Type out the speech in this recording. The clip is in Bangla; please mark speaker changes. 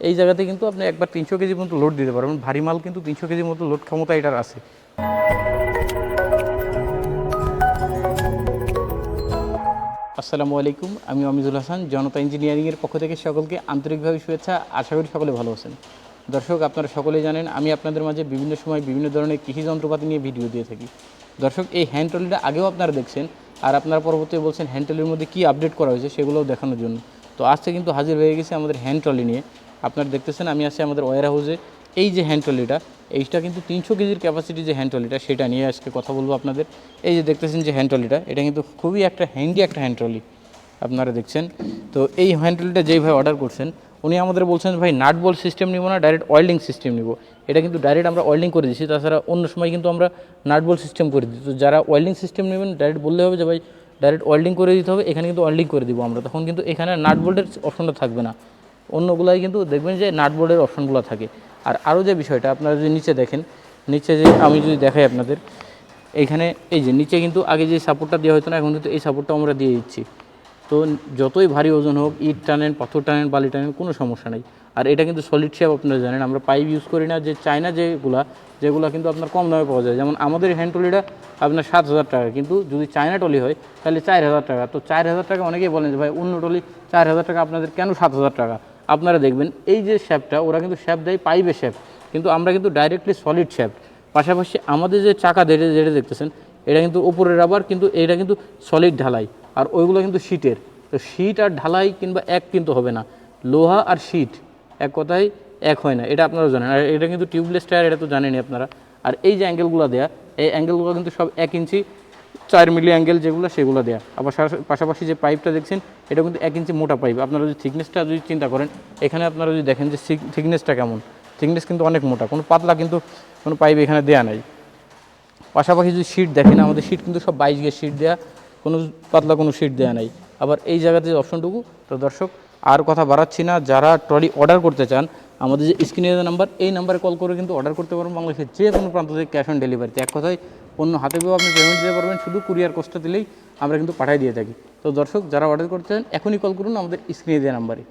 Speaker 1: এই জায়গাতে কিন্তু আপনি একবার তিনশো কেজি মতো লোড দিতে পারবেন। ভারী মাল কিন্তু তিনশো কেজির মতো লোড ক্ষমতা এটার আছে। আসসালামু আলাইকুম, আমি অমিজুল হাসান, জনতা ইঞ্জিনিয়ারিংয়ের পক্ষ থেকে সকলকে আন্তরিকভাবে শুভেচ্ছা। আশা করি সকলে ভালো আছেন। দর্শক, আপনারা সকলেই জানেন, আমি আপনাদের মাঝে বিভিন্ন সময় বিভিন্ন ধরনের কৃষি যন্ত্রপাতি নিয়ে ভিডিও দিয়ে থাকি। দর্শক, এই হ্যান্ড ট্রলিটা আগেও আপনারা দেখছেন, আর আপনারা পরবর্তী বলছেন হ্যান্ড ট্রলির মধ্যে কী আপডেট করা হয়েছে সেগুলোও দেখানোর জন্য। তো আজকে কিন্তু হাজির হয়ে গেছে আমাদের হ্যান্ড ট্রলি নিয়ে। আপনারা দেখতেছেন, আমি আছি আমাদের ওয়ার হাউসে এই যে হ্যান্ড ট্রলিটা এইটা কিন্তু তিনশো কেজির ক্যাপাসিটি যে হ্যান্ড ট্রলিটা সেটা নিয়ে আজকে কথা বলব আপনাদের। এই যে দেখতেছেন যে হ্যান্ড ট্রলিটা এটা কিন্তু খুবই একটা হ্যান্ডি একটা হ্যান্ড ট্রলি আপনারা দেখছেন। তো এই হ্যান্ড ট্রলিটা যেই ভাই অর্ডার করছেন, উনি আমাদের বলছেন, ভাই নাট বল সিস্টেম নিব না ডাইরেক্ট ওয়েল্ডিং সিস্টেম নিব। এটা কিন্তু ডাইরেক্ট আমরা ওয়েল্ডিং করে দিচ্ছি তাছাড়া অন্য সময় কিন্তু আমরা নাট বল সিস্টেম করে দিই। তো যারা ওয়েল্ডিং সিস্টেম নেবেন ডাইরেক্ট বললে হবে যে, ভাই ডাইরেক্ট ওয়েল্ডিং করে দিতে হবে, এখানে কিন্তু ওয়েল্ডিং করে দিব আমরা। তখন কিন্তু এখানে নাট বোল্টের অপশনটা থাকবে না। অন্যগুলাই কিন্তু দেখবেন যে নাট বোল্টের অপশনগুলো থাকে। আর আরও যে বিষয়টা, আপনারা যদি নিচে দেখেন, নিচে যে আমি যদি দেখাই আপনাদের, এইখানে এই যে নিচে কিন্তু আগে যে সাপোর্টটা দেওয়া হতো না, এখন কিন্তু এই সাপোর্টটা আমরা দিয়ে দিচ্ছি। তো যতই ভারী ওজন হোক, ইট টানেন, পাথর টানেন, বালি টানেন, কোনো সমস্যা নেই। আর এটা কিন্তু সলিড শেপ আপনারা জানেন, আমরা পাইপ ইউজ করি না, যে চায়না যেগুলা, যেগুলো কিন্তু আপনার কম দামে পাওয়া যায়। যেমন আমাদের হ্যান্ড টলিটা আপনার সাত হাজার টাকা, কিন্তু যদি চায়না টলি হয়, তাহলে চার হাজার টাকা। তো চার হাজার টাকা অনেকেই বলেন যে, ভাই, অন্য টলি চার হাজার টাকা, আপনাদের কেন সাত হাজার টাকা? আপনারা দেখবেন, এই যে শ্যাপটা ওরা কিন্তু শ্যাপ দেয় পাইপের শ্যাপ কিন্তু আমরা কিন্তু ডাইরেক্টলি সলিড শ্যাপ পাশাপাশি আমাদের যে চাকা যেটা যেটা দেখতেছেন, এটা কিন্তু উপরের রাবার কিন্তু এটা কিন্তু সলিড ঢালাই, আর ওইগুলো কিন্তু শীটের তো শীট আর ঢালাই কিংবা এক কিন্তু হবে না। লোহা আর শীট এক কথায় এক হয় না, এটা আপনারা জানেন। আর এটা কিন্তু টিউবলেস টায়ার এটা তো জানেনই আপনারা। আর এই যে অ্যাঙ্গেলগুলো দেয়া, এই অ্যাঙ্গেলগুলো কিন্তু সব এক ইঞ্চি চার মিলি অ্যাঙ্গেল যেগুলো, সেগুলো দেয়া। আবার পাশাপাশি যে পাইপটা দেখছেন, এটা কিন্তু এক ইঞ্চি মোটা পাইপ আপনারা যদি থিকনেসটা যদি চিন্তা করেন, এখানে আপনারা যদি দেখেন যে থিকনেসটা কেমন। থিকনেস কিন্তু অনেক মোটা। কোনো পাতলা কিন্তু কোনো পাইপ এখানে দেয়া নাই। পাশাপাশি যদি শিট দেখেন, আমাদের শিট কিন্তু সব বাইশ গিয়ে শিট দেওয়া কোনো পাতলা কোনো শিট দেওয়া নাই। আবার এই জায়গাতে যে অপশনটুকু তো দর্শক, আর কথা বাড়াচ্ছি না। যারা ট্রলি অর্ডার করতে চান, আমাদের যে স্ক্রিনে নাম্বার এই নাম্বারে কল করে কিন্তু অর্ডার করতে পারবেন বাংলাদেশের যে কোনো প্রান্ত থেকে ক্যাশ অন ডেলিভারিতে এক কথায় অন্য হাতে পেয়েও আপনি পেমেন্ট দিতে পারবেন, শুধু কুরিয়ার কোস্টটা দিলেই আমরা কিন্তু পাঠিয়ে দিয়ে থাকি। তো দর্শক, যারা অর্ডার করতে চান এখনই কল করুন, আমাদের স্ক্রিনে দেওয়া নাম্বারে